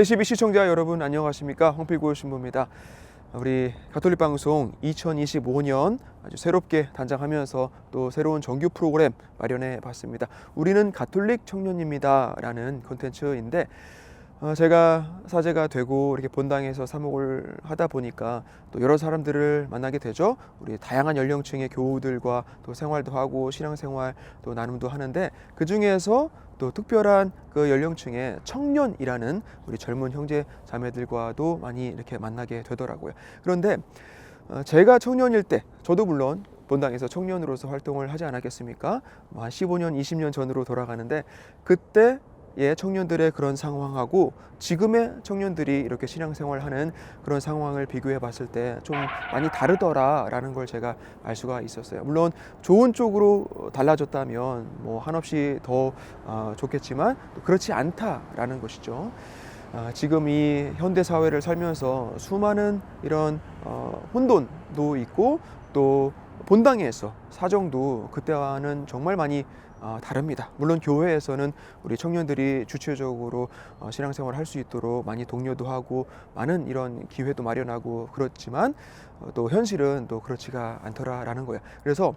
대시비 시청자 여러분 안녕하십니까 홍필구 신부입니다. 우리 가톨릭 방송 2025년 아주 새롭게 단장하면서 또 새로운 정규 프로그램 마련해 봤습니다. 우리는 가톨릭 청년입니다라는 콘텐츠인데 어, 제가 사제가 되고 이렇게 본당에서 사목을 하다 보니까 또 여러 사람들을 만나게 되죠. 우리 다양한 연령층의 교우들과 또 생활도 하고 신앙생활 또 나눔도 하는데 그 중에서 또 특별한 그 연령층의 청년이라는 우리 젊은 형제 자매들과도 많이 이렇게 만나게 되더라고요. 그런데 어, 제가 청년일 때 저도 물론 본당에서 청년으로서 활동을 하지 않았겠습니까? 뭐한 15년, 20년 전으로 돌아가는데 그때 예, 청년들의 그런 상황하고 지금의 청년들이 이렇게 신앙생활하는 그런 상황을 비교해 봤을 때 좀 많이 다르더라라는 걸 제가 알 수가 있었어요. 물론 좋은 쪽으로 달라졌다면 뭐 한없이 더 어, 좋겠지만 또 그렇지 않다라는 것이죠. 아, 지금 이 현대 사회를 살면서 수많은 이런 어, 혼돈도 있고 또 본당에서 사정도 그때와는 정말 많이 어, 다릅니다. 물론 교회에서는 우리 청년들이 주체적으로 어, 신앙생활을 할 수 있도록 많이 독려도 하고 많은 이런 기회도 마련하고 그렇지만 어, 또 현실은 또 그렇지가 않더라라는 거예요. 그래서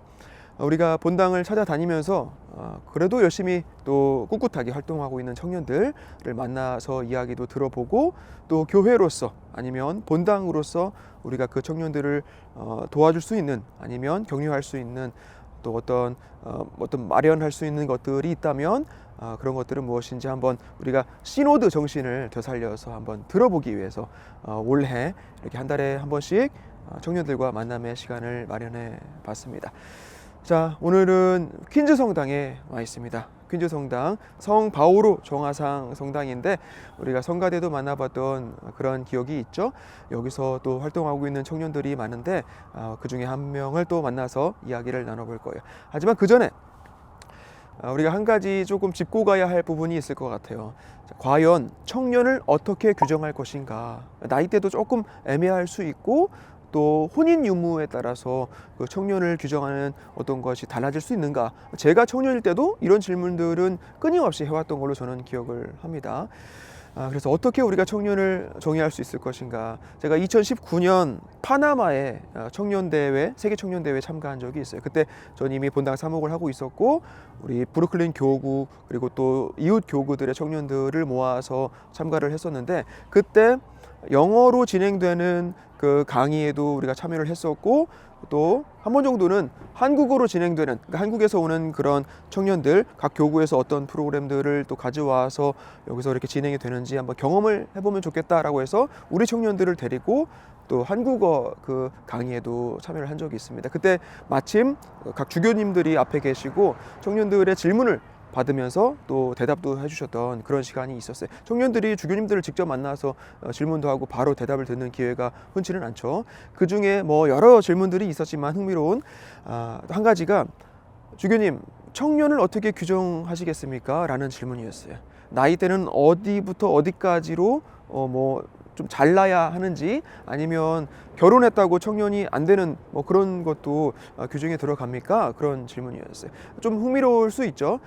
우리가 본당을 찾아다니면서 어, 그래도 열심히 또 꿋꿋하게 활동하고 있는 청년들을 만나서 이야기도 들어보고 또 교회로서 아니면 본당으로서 우리가 그 청년들을 어, 도와줄 수 있는 아니면 격려할 수 있는 또 어떤 어, 어떤 마련할 수 있는 것들이 있다면 아, 그런 것들은 무엇인지 한번 우리가 시노드 정신을 되살려서 한번 들어보기 위해서 어, 올해 이렇게 한 달에 한 번씩 어, 청년들과 만남의 시간을 마련해 봤습니다. 자, 오늘은 퀸즈 성당에 와 있습니다. 퀸즈 성당 성 바오로 정화상 성당인데 우리가 성가대도 만나봤던 그런 기억이 있죠. 여기서 또 활동하고 있는 청년들이 많은데 어, 그 중에 한 명을 또 만나서 이야기를 나눠볼 거예요. 하지만 그 전에 아, 우리가 한 가지 조금 짚고 가야 할 부분이 있을 것 같아요. 자, 과연 청년을 어떻게 규정할 것인가? 나이대도 조금 애매할 수 있고 또 혼인 유무에 따라서 그 청년을 규정하는 어떤 것이 달라질 수 있는가? 제가 청년일 때도 이런 질문들은 끊임없이 해왔던 걸로 저는 기억을 합니다. 아, 그래서 어떻게 우리가 청년을 정의할 수 있을 것인가? 제가 2019년 파나마에 아, 청년 대회, 세계 청년 대회 참가한 적이 있어요. 그때 전 이미 본당 사목을 하고 있었고 우리 브루클린 교구 그리고 또 이웃 교구들의 청년들을 모아서 참가를 했었는데 그때 영어로 진행되는 그 강의에도 우리가 참여를 했었고 또 한 번 정도는 한국어로 진행되는 그러니까 한국에서 오는 그런 청년들 각 교구에서 어떤 프로그램들을 또 가져와서 여기서 이렇게 진행이 되는지 한번 경험을 해보면 좋겠다라고 해서 우리 청년들을 데리고 또 한국어 그 강의에도 참여를 한 적이 있습니다. 그때 마침 각 주교님들이 앞에 계시고 청년들의 질문을 받으면서 또 대답도 해주셨던 그런 시간이 있었어요. 청년들이 주교님들을 직접 만나서 어, 질문도 하고 바로 대답을 듣는 기회가 흔치는 않죠. 그 중에 뭐 여러 질문들이 있었지만 흥미로운 아, 한 가지가 주교님 청년을 어떻게 규정하시겠습니까? 라는 질문이었어요. 나이대는 어디부터 어디까지로 어, 뭐 좀 잘나야 하는지 아니면 결혼했다고 청년이 안 되는 뭐 그런 것도 어, 규정에 들어갑니까? 그런 질문이었어요. 좀 흥미로울 수 있죠.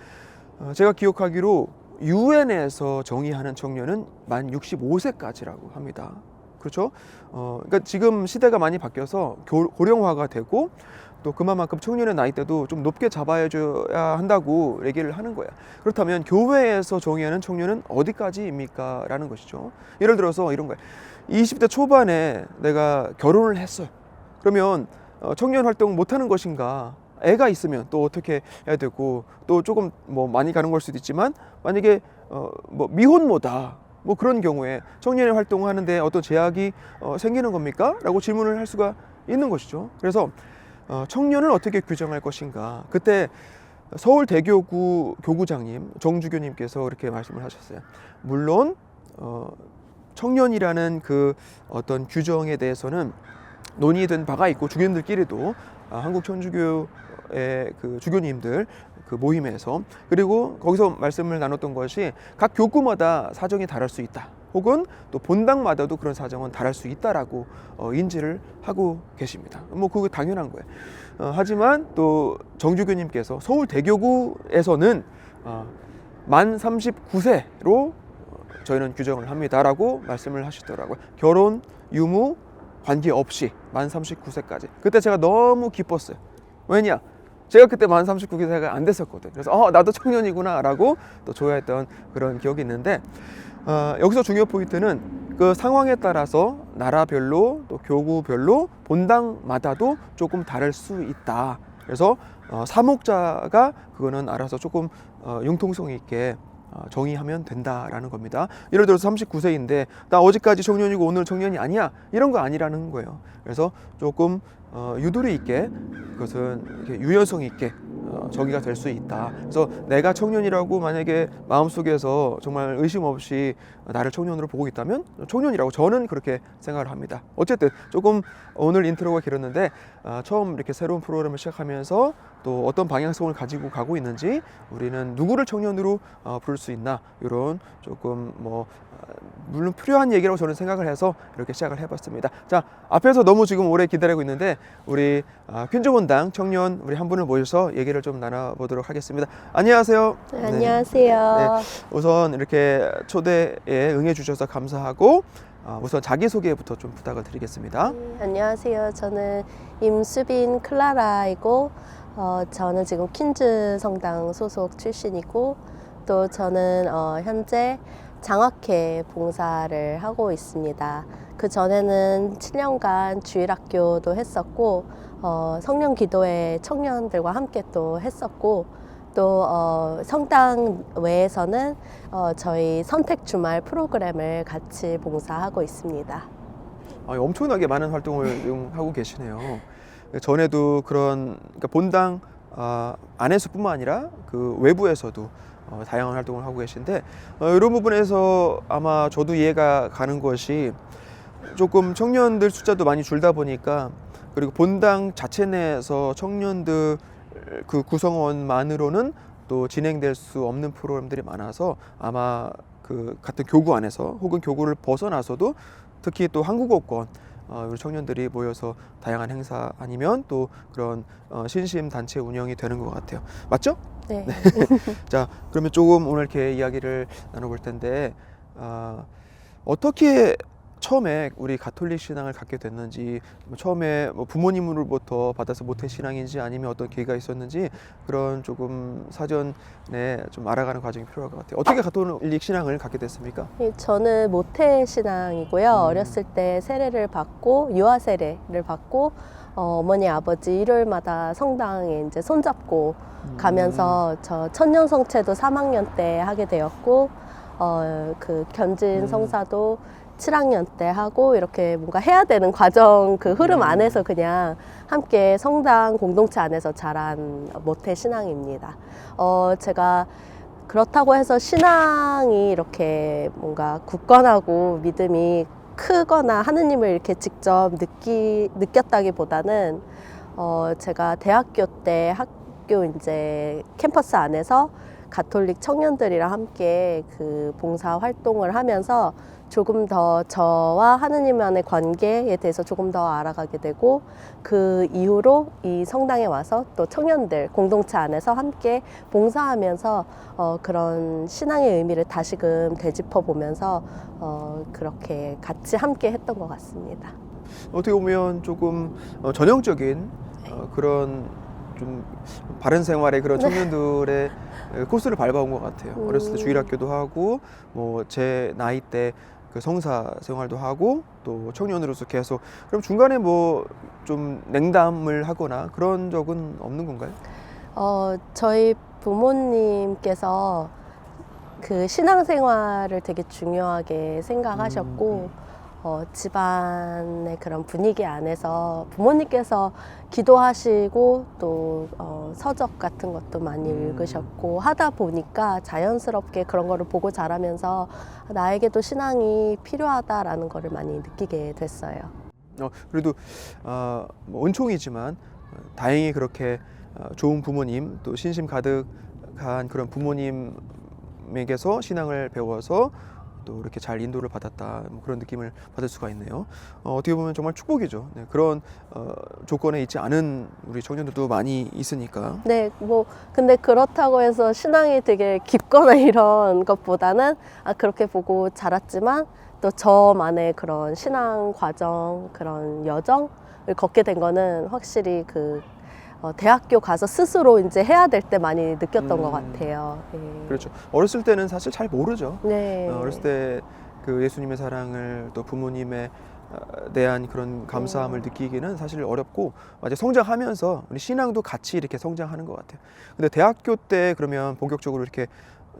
어, 제가 기억하기로 유엔에서 정의하는 청년은 만 65세까지라고 합니다. 그렇죠? 어, 그러니까 지금 시대가 많이 바뀌어서 교- 고령화가 되고 또 그만큼 청년의 나이대도 좀 높게 잡아줘야 한다고 얘기를 하는 거야. 그렇다면 교회에서 정의하는 청년은 어디까지입니까? 라는 것이죠. 예를 들어서 이런 거야. 20대 초반에 내가 결혼을 했어요. 그러면 어, 청년 활동 못 하는 것인가? 애가 있으면 또 어떻게 해야 되고 또 조금 뭐 많이 가는 걸 수도 있지만 만약에 어, 뭐 미혼모다 뭐 그런 경우에 청년의 활동하는데 어떤 제약이 어, 생기는 겁니까? 라고 질문을 할 수가 있는 것이죠. 그래서 어, 청년을 어떻게 규정할 것인가? 그때 서울 대교구 교구장님 정주교님께서 이렇게 말씀을 하셨어요. 물론 어, 청년이라는 그 어떤 규정에 대해서는 논의된 바가 있고 주교님들끼리도 아, 한국 천주교의 그 주교님들 그 모임에서 그리고 거기서 말씀을 나눴던 것이 각 교구마다 사정이 다를 수 있다. 혹은 또 본당마다도 그런 사정은 다를 수 있다라고 어, 인지를 하고 계십니다. 뭐 그거 당연한 거예요. 어, 하지만 또 정주교님께서 서울 대교구에서는 어, 만 39세로 저희는 규정을 합니다라고 말씀을 하시더라고요. 결혼 유무 관계 없이 만 39세까지. 그때 제가 너무 기뻤어요. 왜냐? 제가 그때 만 39세가 안 됐었거든요. 그래서 어 나도 청년이구나라고 또 좋아했던 그런 기억이 있는데 어, 여기서 중요 포인트는 그 상황에 따라서 나라별로 또 교구별로 본당마다도 조금 다를 수 있다. 그래서 어, 사목자가 그거는 알아서 조금 어, 융통성 있게 어, 정의하면 된다라는 겁니다. 예를 들어서 39세인데 나 어제까지 청년이고 오늘 청년이 아니야 이런 거 아니라는 거예요. 그래서 조금 어, 유도리 있게 그것은 이렇게 유연성 있게 어, 정의가 될 수 있다. 그래서 내가 청년이라고 만약에 마음속에서 정말 의심 없이 나를 청년으로 보고 있다면 청년이라고 저는 그렇게 생각을 합니다. 어쨌든 조금 오늘 인트로가 길었는데 어, 처음 이렇게 새로운 프로그램을 시작하면서 또 어떤 방향성을 가지고 가고 있는지 우리는 누구를 청년으로 어, 부를 수 있나 이런 조금 뭐 어, 물론 필요한 얘기라고 저는 생각을 해서 이렇게 시작을 해봤습니다. 자 앞에서 너무 지금 오래 기다리고 있는데 우리 아, 퀸즈원당 청년 우리 한 분을 모셔서 얘기를 좀 나눠보도록 하겠습니다. 안녕하세요. 네, 네. 안녕하세요. 우선 이렇게 초대에 응해주셔서 감사하고 아, 우선 자기소개부터 좀 부탁을 드리겠습니다. 네, 안녕하세요. 저는 임수빈 클라라이고 어, 저는 지금 퀸즈 성당 소속 출신이고 또 저는 어, 현재 장학회 봉사를 하고 있습니다. 그 전에는 7년간 주일학교도 했었고 어, 성령 기도회 청년들과 함께 또 했었고 또 어, 성당 외에서는 어, 저희 선택 주말 프로그램을 같이 봉사하고 있습니다. 아, 엄청나게 많은 활동을 지금 하고 계시네요. 전에도 그런 그러니까 본당 아, 안에서뿐만 아니라 그 외부에서도 어, 다양한 활동을 하고 계신데 어, 이런 부분에서 아마 저도 이해가 가는 것이 조금 청년들 숫자도 많이 줄다 보니까 그리고 본당 자체 내에서 청년들 그 구성원만으로는 또 진행될 수 없는 프로그램들이 많아서 아마 그 같은 교구 안에서 혹은 교구를 벗어나서도 특히 또 한국어권 어, 우리 청년들이 모여서 다양한 행사 아니면 또 그런 어, 신심 단체 운영이 되는 것 같아요. 맞죠? 네. 자, 그러면 조금 오늘 이렇게 이야기를 나눠볼 텐데 아, 어떻게 처음에 우리 가톨릭 신앙을 갖게 됐는지 뭐 처음에 뭐 부모님으로부터 받아서 모태 신앙인지 아니면 어떤 계기가 있었는지 그런 조금 사전에 좀 알아가는 과정이 필요할 것 같아요. 어떻게 가톨릭 신앙을 갖게 됐습니까? 예, 저는 모태 신앙이고요. 음. 어렸을 때 세례를 받고 유아 세례를 받고 어, 어머니 아버지 일요일마다 성당에 이제 손잡고 가면서 저 천년 성체도 3학년 때 하게 되었고 어, 그 견진 음. 성사도 7학년 때 하고 이렇게 뭔가 해야 되는 과정 그 흐름 음. 안에서 그냥 함께 성당 공동체 안에서 자란 모태 신앙입니다. 어, 제가 그렇다고 해서 신앙이 이렇게 뭔가 굳건하고 믿음이 크거나 하느님을 이렇게 직접 느끼, 느꼈다기보다는 어, 제가 대학교 때 학교 이제 캠퍼스 안에서 가톨릭 청년들이랑 함께 그 봉사 활동을 하면서 조금 더 저와 하느님만의 관계에 대해서 조금 더 알아가게 되고 그 이후로 이 성당에 와서 또 청년들 공동체 안에서 함께 봉사하면서 어, 그런 신앙의 의미를 다시금 되짚어 보면서 어, 그렇게 같이 함께 했던 것 같습니다. 어떻게 보면 조금 어, 전형적인 어, 그런 좀 바른 생활의 그런 청년들의 에, 코스를 밟아온 것 같아요. 음. 어렸을 때 주일학교도 하고 뭐 제 나이 때 그 성사 생활도 하고 또 청년으로서 계속 그럼 중간에 뭐 좀 냉담을 하거나 그런 적은 없는 건가요? 어, 저희 부모님께서 그 신앙생활을 되게 중요하게 생각하셨고, 음, 어, 집안의 그런 분위기 안에서 부모님께서 기도하시고 또 어, 서적 같은 것도 많이 음. 읽으셨고 하다 보니까 자연스럽게 그런 거를 보고 자라면서 나에게도 신앙이 필요하다라는 거를 많이 느끼게 됐어요. 어, 그래도 어, 뭐 은총이지만 어, 다행히 그렇게 어, 좋은 부모님 또 신심 가득한 그런 부모님에게서 신앙을 배워서 또 이렇게 잘 인도를 받았다 뭐 그런 느낌을 받을 수가 있네요. 어, 어떻게 보면 정말 축복이죠. 네, 그런 어, 조건에 있지 않은 우리 청년들도 많이 있으니까. 네, 뭐 근데 그렇다고 해서 신앙이 되게 깊거나 이런 것보다는 아 그렇게 보고 자랐지만 또 저만의 그런 신앙 과정 그런 여정을 걷게 된 거는 확실히 그 어, 대학교 가서 스스로 이제 해야 될 때 많이 느꼈던 음. 것 같아요. 예. 그렇죠. 어렸을 때는 사실 잘 모르죠. 네. 어, 어렸을 때 그 예수님의 사랑을 또 부모님의 어, 대한 그런 감사함을 음. 느끼기는 사실 어렵고 이제 성장하면서 우리 신앙도 같이 이렇게 성장하는 것 같아요. 근데 대학교 때 그러면 본격적으로 이렇게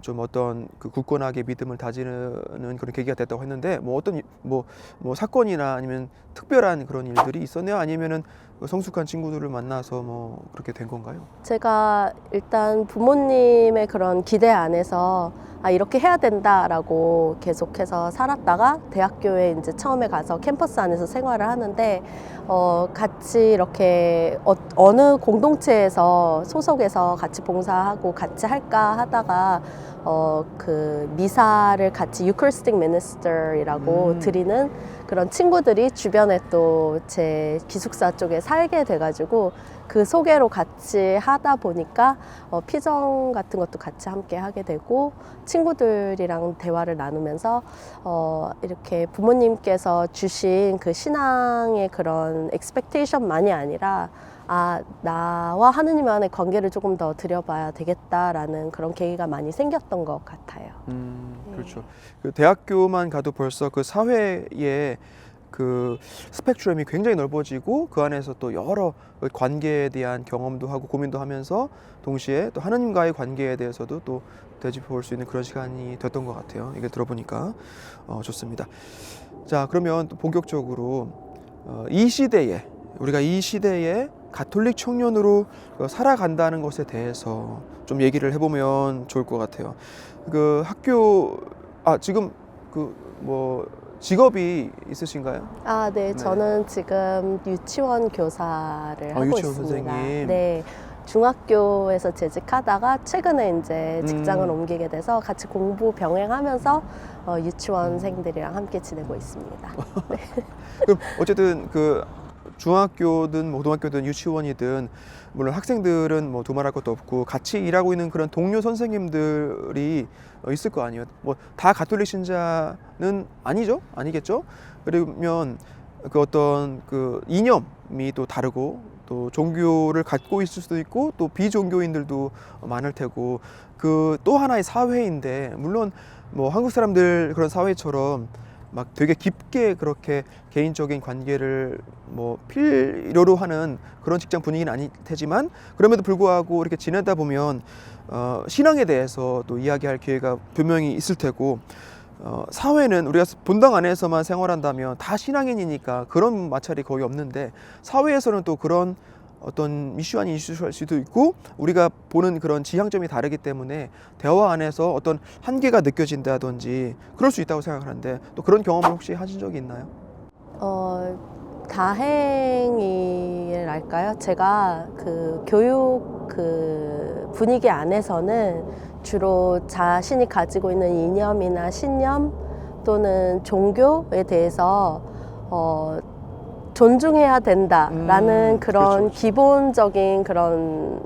좀 어떤 그 굳건하게 믿음을 다지는 그런 계기가 됐다고 했는데 뭐 어떤 뭐, 뭐 사건이나 아니면 특별한 그런 일들이 있었네요 아니면은 그 성숙한 친구들을 만나서 뭐 그렇게 된 건가요? 제가 일단 부모님의 그런 기대 안에서 아, 이렇게 해야 된다라고 계속해서 살았다가 대학교에 이제 처음에 가서 캠퍼스 안에서 생활을 하는데 어, 같이 이렇게 어, 어느 공동체에서 소속해서 같이 봉사하고 같이 할까 하다가 어, 그 미사를 같이 유클스틱 미니스터이라고 음. 드리는 그런 친구들이 주변에 또 제 기숙사 쪽에 살게 돼가지고 그 소개로 같이 하다 보니까 어, 피정 같은 것도 같이 함께 하게 되고 친구들이랑 대화를 나누면서 어, 이렇게 부모님께서 주신 그 신앙의 그런 expectation만이 아니라 아 나와 하느님 안의 관계를 조금 더 들여봐야 되겠다라는 그런 계기가 많이 생겼던 것 같아요. 음, 네. 그렇죠. 그 대학교만 가도 벌써 그 사회의 그 스펙트럼이 굉장히 넓어지고 그 안에서 또 여러 그 관계에 대한 경험도 하고 고민도 하면서 동시에 또 하나님과의 관계에 대해서도 또 되짚어볼 수 있는 그런 시간이 됐던 것 같아요. 이게 들어보니까 어, 좋습니다. 자, 그러면 또 본격적으로 어, 이 시대에 우리가 이 시대에 가톨릭 청년으로 어, 살아간다는 것에 대해서 좀 얘기를 해보면 좋을 것 같아요. 그 학교 아 지금 그 뭐 직업이 있으신가요? 아, 네. 네. 저는 지금 유치원 교사를 하고 유치원 있습니다. 선생님. 네. 중학교에서 재직하다가 최근에 이제 직장을 음. 옮기게 돼서 같이 공부 병행하면서 어, 유치원생들이랑 함께 지내고 있습니다. 그럼 어쨌든 그 중학교든 뭐 고등학교든 유치원이든 물론 학생들은 뭐 두말할 것도 없고 같이 일하고 있는 그런 동료 선생님들이 어, 있을 거 아니에요. 뭐 다 가톨릭 신자는 아니죠, 아니겠죠? 그러면 그 어떤 그 이념이 또 다르고 또 종교를 갖고 있을 수도 있고 또 비종교인들도 많을 테고 그 또 하나의 사회인데 물론 뭐 한국 사람들 그런 사회처럼 막 되게 깊게 그렇게 개인적인 관계를 뭐 필요로 하는 그런 직장 분위기는 아닐 테지만 그럼에도 불구하고 이렇게 지내다 보면 어, 신앙에 대해서 또 이야기할 기회가 분명히 있을 테고 어, 사회는 우리가 본당 안에서만 생활한다면 다 신앙인이니까 그런 마찰이 거의 없는데 사회에서는 또 그런 어떤 이슈 아닌 이슈할 수도 있고 우리가 보는 그런 지향점이 다르기 때문에 대화 안에서 어떤 한계가 느껴진다든지 그럴 수 있다고 생각하는데 또 그런 경험을 혹시 하신 적이 있나요? 어, 다행이랄까요? 제가 그 교육 그 분위기 안에서는 주로 자신이 가지고 있는 이념이나 신념 또는 종교에 대해서 어, 존중해야 된다라는 음, 그런 그렇죠, 그렇죠. 기본적인 그런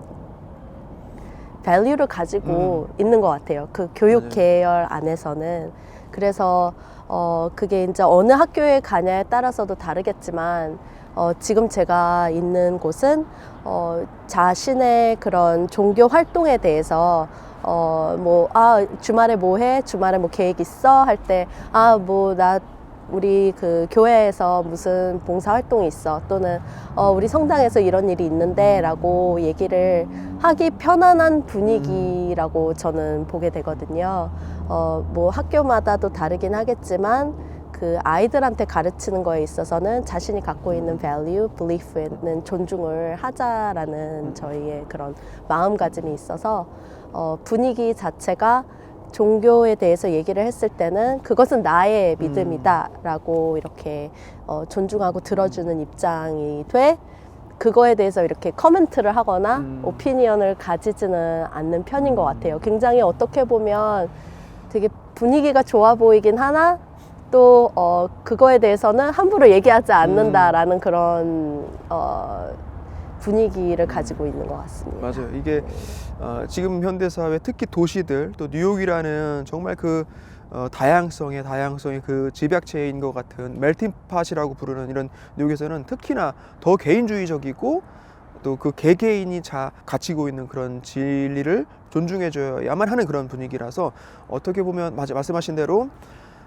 밸류를 가지고 있는 것 같아요. 그 교육 음. 맞아요. 계열 안에서는 그래서 어 그게 이제 어느 학교에 가냐에 따라서도 다르겠지만 어 지금 제가 있는 곳은 어 자신의 그런 종교 활동에 대해서 어뭐아 주말에 뭐 해? 주말에 뭐 계획 있어? 할 때 아 뭐나 우리 그 교회에서 무슨 봉사 활동이 있어 또는 어 우리 성당에서 이런 일이 있는데 라고 얘기를 하기 편안한 분위기라고 저는 보게 되거든요. 어, 뭐 학교마다도 다르긴 하겠지만 그 아이들한테 가르치는 거에 있어서는 자신이 갖고 있는 value, belief에는 존중을 하자라는 저희의 그런 마음가짐이 있어서 어, 분위기 자체가 종교에 대해서 얘기를 했을 때는 그것은 나의 믿음이다라고 이렇게 어, 존중하고 들어주는 입장이 돼 그거에 대해서 이렇게 커멘트를 하거나 음. 오피니언을 가지지는 않는 편인 것 같아요. 굉장히 어떻게 보면 되게 분위기가 좋아 보이긴 하나 또 어, 그거에 대해서는 함부로 얘기하지 않는다라는 음. 그런 어, 분위기를 가지고 있는 것 같습니다. 맞아요. 이게 어, 지금 현대 사회 특히 도시들 또 뉴욕이라는 정말 그 어, 다양성의 다양성의 그 집약체인 것 같은 멜팅팟이라고 부르는 이런 뉴욕에서는 특히나 더 개인주의적이고 또 그 개개인이 자 갖추고 있는 그런 진리를 존중해줘야만 하는 그런 분위기라서 어떻게 보면 맞아 말씀하신 대로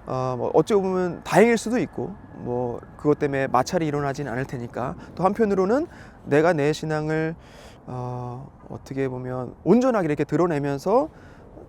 어, 뭐 어찌 보면 다행일 수도 있고 뭐 그것 때문에 마찰이 일어나진 않을 테니까 또 한편으로는 내가 내 신앙을 어, 어떻게 보면 온전하게 이렇게 드러내면서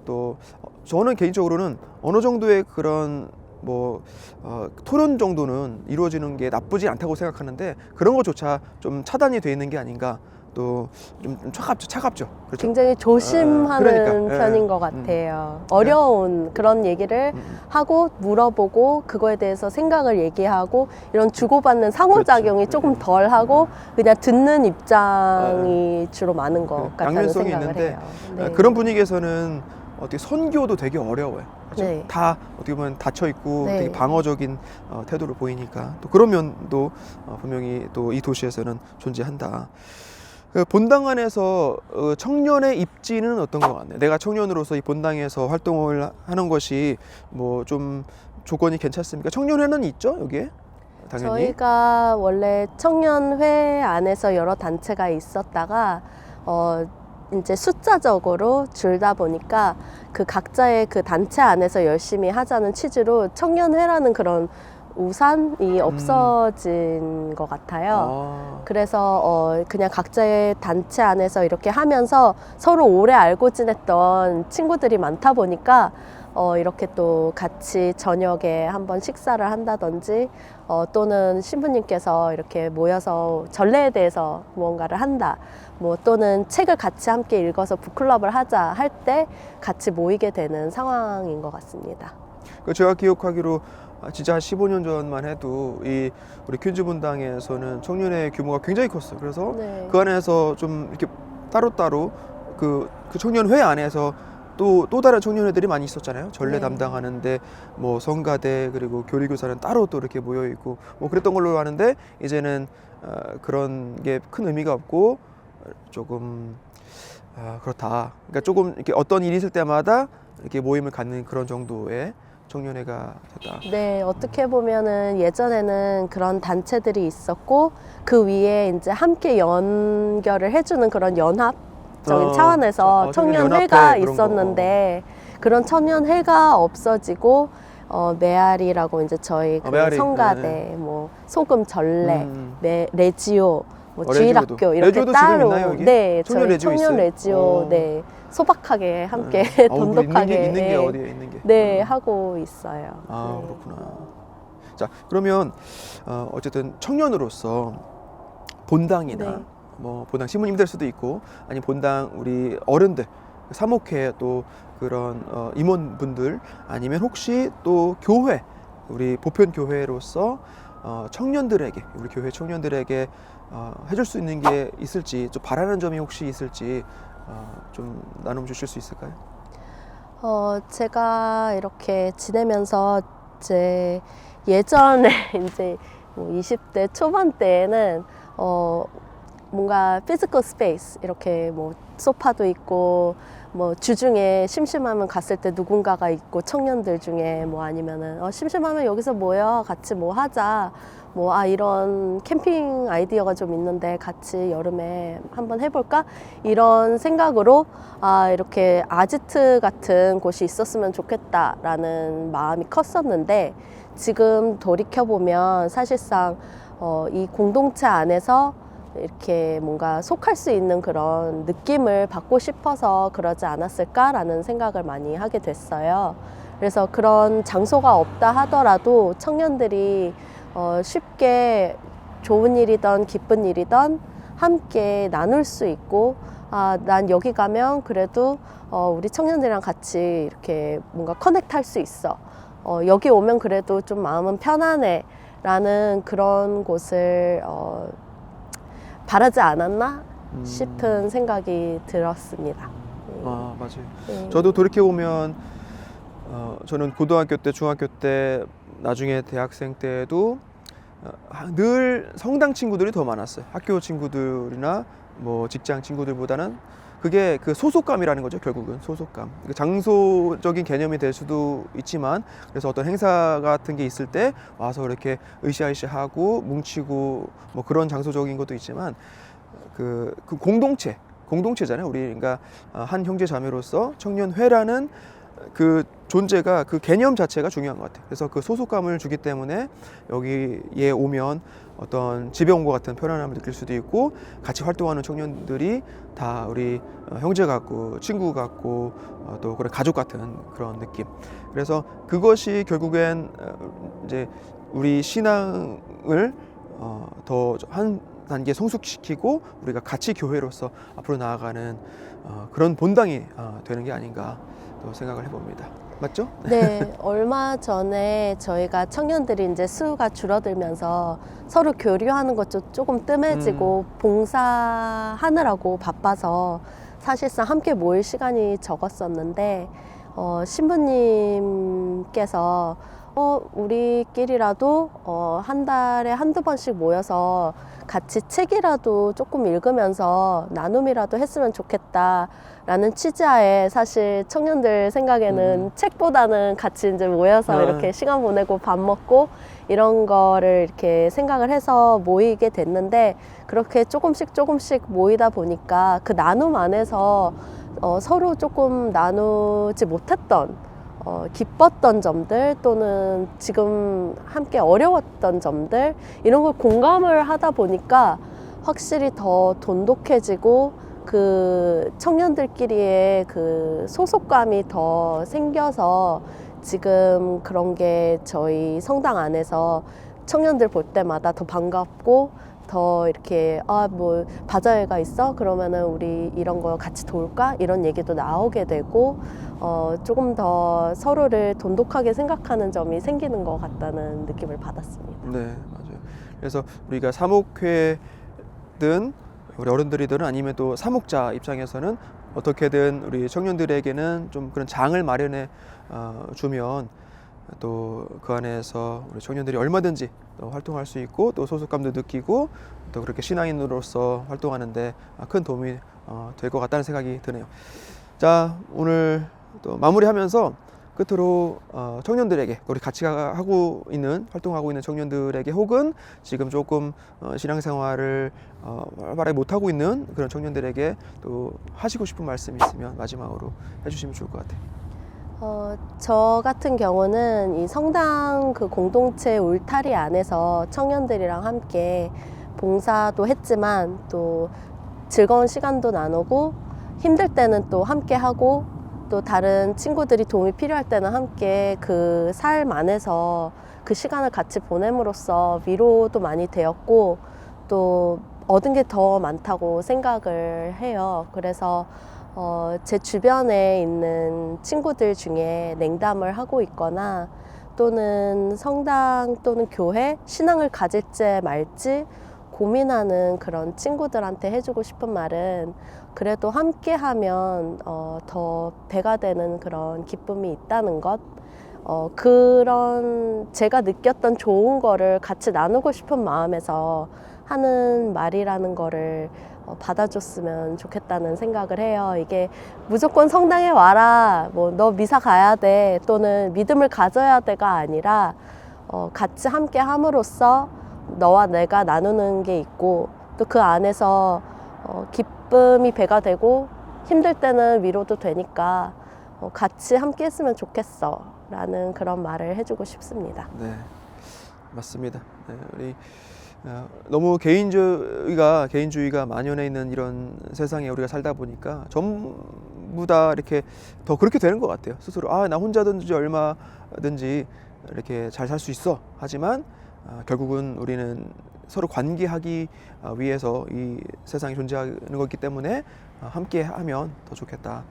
또 어, 저는 개인적으로는 어느 정도의 그런 뭐 어, 토론 정도는 이루어지는 게 나쁘지 않다고 생각하는데 그런 것조차 좀 차단이 돼 있는 게 아닌가 또 좀 차갑죠 차갑죠 그렇죠 굉장히 조심하는 그러니까, 예. 편인 것 음. 같아요. 어려운 그런 얘기를 음, 음. 하고 물어보고 그거에 대해서 생각을 얘기하고 이런 주고받는 상호작용이 그렇죠. 조금 덜 하고 그냥 듣는 입장이 주로 많은 것그 같다는 생각을 있는데, 해요. 아, 그런 분위기에서는 어떻게 선교도 되게 어려워요. 그렇죠? 네. 다 어떻게 보면 닫혀 있고 네. 되게 방어적인 어, 태도를 보이니까 또 그런 면도 어, 분명히 또 이 도시에서는 존재한다. 그 본당 안에서 어, 청년의 입지는 어떤 것 같나요? 내가 청년으로서 이 본당에서 활동을 하는 것이 뭐 좀 조건이 괜찮습니까? 청년회는 있죠 여기에 당연히. 저희가 원래 청년회 안에서 여러 단체가 있었다가 어 이제 숫자적으로 줄다 보니까 그 각자의 그 단체 안에서 열심히 하자는 취지로 청년회라는 그런 우산이 없어진 것 같아요. 아, 그래서 어 그냥 각자의 단체 안에서 이렇게 하면서 서로 오래 알고 지냈던 친구들이 많다 보니까 어 이렇게 또 같이 저녁에 한번 식사를 한다든지 어 또는 신부님께서 이렇게 모여서 전례에 대해서 무언가를 한다. 뭐 또는 책을 같이 함께 읽어서 북클럽을 하자 할 때 같이 모이게 되는 상황인 것 같습니다. 그 제가 기억하기로 아, 진짜 한 15년 전만 해도 이 우리 퀸즈 분당에서는 청년의 규모가 굉장히 컸어요. 그래서 네. 그 안에서 좀 이렇게 따로따로 그, 그 청년회 안에서 또, 또 다른 청년회들이 많이 있었잖아요. 전례 네. 담당하는데 뭐 성가대 그리고 교리교사는 따로 또 이렇게 모여 있고 뭐 그랬던 걸로 아는데 이제는 어, 그런 게 큰 의미가 없고 조금 아, 그렇다. 그러니까 조금 이렇게 어떤 일이 있을 때마다 이렇게 모임을 갖는 그런 정도의 청년회가 됐다. 네, 어떻게 보면은 예전에는 그런 단체들이 있었고 그 위에 이제 함께 연결을 해주는 그런 연합적인 어, 차원에서 어, 청년회가 그런 있었는데 그런 청년회가 없어지고 어, 메아리라고 이제 저희 그 어, 메아리, 성가대, 네. 뭐 소금 전례, 음. 메, 레지오, 뭐 어, 주일학교 레지오도. 이렇게 레지오도 지금 따로 있나요, 여기? 네, 청년 저희 레지오 청년 있어요? 레지오 어. 네 소박하게 함께 네. 아우, 그 돈독하게 있는 게, 있는 게 예, 어디에 있는 게? 네 음. 하고 있어요. 아 네. 그렇구나. 자 그러면 어, 어쨌든 청년으로서 본당이나 네. 뭐 본당 신부님 될 수도 있고 아니 본당 우리 어른들 사목회 또 그런 어, 임원분들 아니면 혹시 또 교회 우리 보편 교회로서 어, 청년들에게 우리 교회 청년들에게 어, 해줄 수 있는 게 있을지 좀 바라는 점이 혹시 있을지 어, 좀 나눔 주실 수 있을까요? 어, 제가 이렇게 지내면서 제 예전에 이제 뭐 20대 초반 때에는 어, 뭔가 피지컬 스페이스 이렇게 뭐 소파도 있고 뭐 주중에 심심하면 갔을 때 누군가가 있고 청년들 중에 뭐 아니면은 어, 심심하면 여기서 모여 같이 뭐 하자. 뭐 아 이런 캠핑 아이디어가 좀 있는데 같이 여름에 한번 해볼까? 이런 생각으로 아 이렇게 아지트 같은 곳이 있었으면 좋겠다라는 마음이 컸었는데 지금 돌이켜 보면 사실상 어, 이 공동체 안에서 이렇게 뭔가 속할 수 있는 그런 느낌을 받고 싶어서 그러지 않았을까라는 생각을 많이 하게 됐어요. 그래서 그런 장소가 없다 하더라도 청년들이 어, 쉽게 좋은 일이든 기쁜 일이든 함께 나눌 수 있고 아, 난 여기 가면 그래도 어, 우리 청년들이랑 같이 이렇게 뭔가 커넥트 할 수 있어. 어, 여기 오면 그래도 좀 마음은 편안해. 라는 그런 곳을 어, 바라지 않았나 음. 싶은 생각이 들었습니다. 네. 아 맞아요. 네. 저도 돌이켜 보면 어, 저는 고등학교 때, 중학교 때, 나중에 대학생 때도 어, 하- 늘 성당 친구들이 더 많았어요. 학교 친구들이나 뭐 직장 친구들보다는 그게 그 소속감이라는 거죠. 결국은 소속감. 그 장소적인 개념이 될 수도 있지만 그래서 어떤 행사 같은 게 있을 때 와서 이렇게 으쌰으쌰하고 뭉치고 뭐 그런 장소적인 것도 있지만 그, 그 공동체 공동체잖아요. 우리 그러니까 어, 한 형제 자매로서 청년회라는 그 존재가 그 개념 자체가 중요한 것 같아요. 그래서 그 소속감을 주기 때문에 여기에 오면 어떤 집에 온 것 같은 편안함을 느낄 수도 있고 같이 활동하는 청년들이 다 우리 어, 형제 같고 친구 같고 어, 또 그런 가족 같은 그런 느낌. 그래서 그것이 결국엔 어, 이제 우리 신앙을 어, 더한 단계 성숙시키고 우리가 같이 교회로서 앞으로 나아가는 어, 그런 본당이 어, 되는 게 아닌가 또 생각을 해봅니다. 맞죠? 네, 얼마 전에 저희가 청년들이 이제 수가 줄어들면서 서로 교류하는 것도 조금 뜸해지고 봉사하느라고 바빠서 사실상 함께 모일 시간이 적었었는데 어, 신부님께서 어, 우리끼리라도 어, 한 달에 한두 번씩 모여서 같이 책이라도 조금 읽으면서 나눔이라도 했으면 좋겠다. 라는 취지하에 사실 청년들 생각에는 음. 책보다는 같이 이제 모여서 아. 이렇게 시간 보내고 밥 먹고 이런 거를 이렇게 생각을 해서 모이게 됐는데 그렇게 조금씩 조금씩 모이다 보니까 그 나눔 안에서 어, 서로 조금 나누지 못했던 어, 기뻤던 점들 또는 지금 함께 어려웠던 점들 이런 걸 공감을 하다 보니까 확실히 더 돈독해지고 그 청년들끼리의 그 소속감이 더 생겨서 지금 그런 게 저희 성당 안에서 청년들 볼 때마다 더 반갑고 더 이렇게 아 뭐 바자회가 있어 그러면은 우리 이런 거 같이 돌까 이런 얘기도 나오게 되고 어 조금 더 서로를 돈독하게 생각하는 점이 생기는 것 같다는 느낌을 받았습니다. 네, 맞아요. 그래서 우리가 사목회든 우리 어른들이든 아니면 또 사목자 입장에서는 어떻게든 우리 청년들에게는 좀 그런 장을 마련해 어, 주면 또 그 안에서 우리 청년들이 얼마든지 또 활동할 수 있고 또 소속감도 느끼고 또 그렇게 신앙인으로서 활동하는데 아, 큰 도움이 어, 될것 같다는 생각이 드네요. 자 오늘 또 마무리하면서 끝으로 어, 청년들에게 우리 같이 가- 하고 있는 활동하고 있는 청년들에게 혹은 지금 조금 어, 신앙생활을 어, 활발하게 못 하고 있는 그런 청년들에게 또 하시고 싶은 말씀 있으면 마지막으로 해주시면 좋을 것 같아요. 어, 저 같은 경우는 이 성당 그 공동체 울타리 안에서 청년들이랑 함께 봉사도 했지만 또 즐거운 시간도 나누고 힘들 때는 또 함께 하고 또 다른 친구들이 도움이 필요할 때는 함께 그 삶 안에서 그 시간을 같이 보냄으로써 위로도 많이 되었고 또 얻은 게 더 많다고 생각을 해요. 그래서 어, 제 주변에 있는 친구들 중에 냉담을 하고 있거나 또는 성당 또는 교회 신앙을 가질지 말지 고민하는 그런 친구들한테 해주고 싶은 말은 그래도 함께 하면 어, 더 배가 되는 그런 기쁨이 있다는 것. 어, 그런 제가 느꼈던 좋은 거를 같이 나누고 싶은 마음에서 하는 말이라는 거를 어, 받아줬으면 좋겠다는 생각을 해요. 이게 무조건 성당에 와라, 뭐 너 미사 가야 돼, 또는 믿음을 가져야 돼가 아니라 어, 같이 함께 함으로써 너와 내가 나누는 게 있고 또 그 안에서 어, 기쁨이 배가 되고 힘들 때는 위로도 되니까 어, 같이 함께 했으면 좋겠어 라는 그런 말을 해주고 싶습니다. 네, 맞습니다. 네, 우리 어, 너무 개인주의가 개인주의가 만연해 있는 이런 세상에 우리가 살다 보니까 전부 다 이렇게 더 그렇게 되는 것 같아요. 스스로 아 나 혼자든지 얼마든지 이렇게 잘 살 수 있어. 하지만 아, 결국은 우리는 서로 관계하기 아, 위해서 이 세상에 존재하는 거기 때문에 아, 함께 하면 더 좋겠다.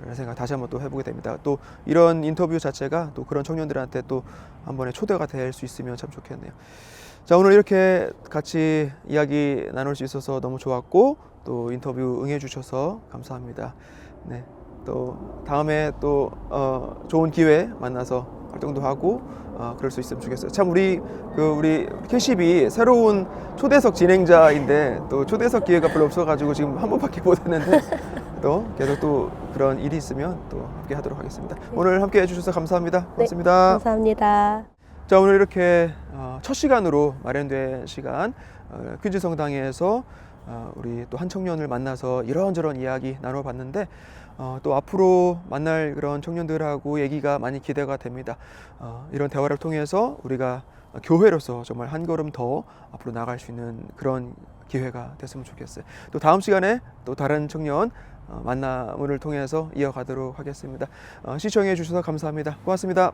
라는 생각 다시 한번 또 해보게 됩니다. 또 이런 인터뷰 자체가 또 그런 청년들한테 또 한 번의 초대가 될 수 있으면 참 좋겠네요. 자 오늘 이렇게 같이 이야기 나눌 수 있어서 너무 좋았고 또 인터뷰 응해 주셔서 감사합니다. 네 또 다음에 또 어, 좋은 기회 만나서 활동도 하고 어, 그럴 수 있으면 좋겠어요. 참 우리 그 우리 캐시비 새로운 초대석 진행자인데 또 초대석 기회가 별로 없어가지고 지금 한 번밖에 못 했는데 또 계속 또 그런 일이 있으면 또 함께 하도록 하겠습니다. 오늘 함께 해주셔서 감사합니다. 고맙습니다. 감사합니다. 자 오늘 이렇게 어, 첫 시간으로 마련된 시간 어, 퀴즈 성당에서 어, 우리 또 한 청년을 만나서 이런저런 이야기 나눠봤는데 어, 또 앞으로 만날 그런 청년들하고 얘기가 많이 기대가 됩니다. 어, 이런 대화를 통해서 우리가 교회로서 정말 한 걸음 더 앞으로 나갈 수 있는 그런 기회가 됐으면 좋겠어요. 또 다음 시간에 또 다른 청년 어, 만남을 통해서 이어가도록 하겠습니다. 어, 시청해 주셔서 감사합니다. 고맙습니다.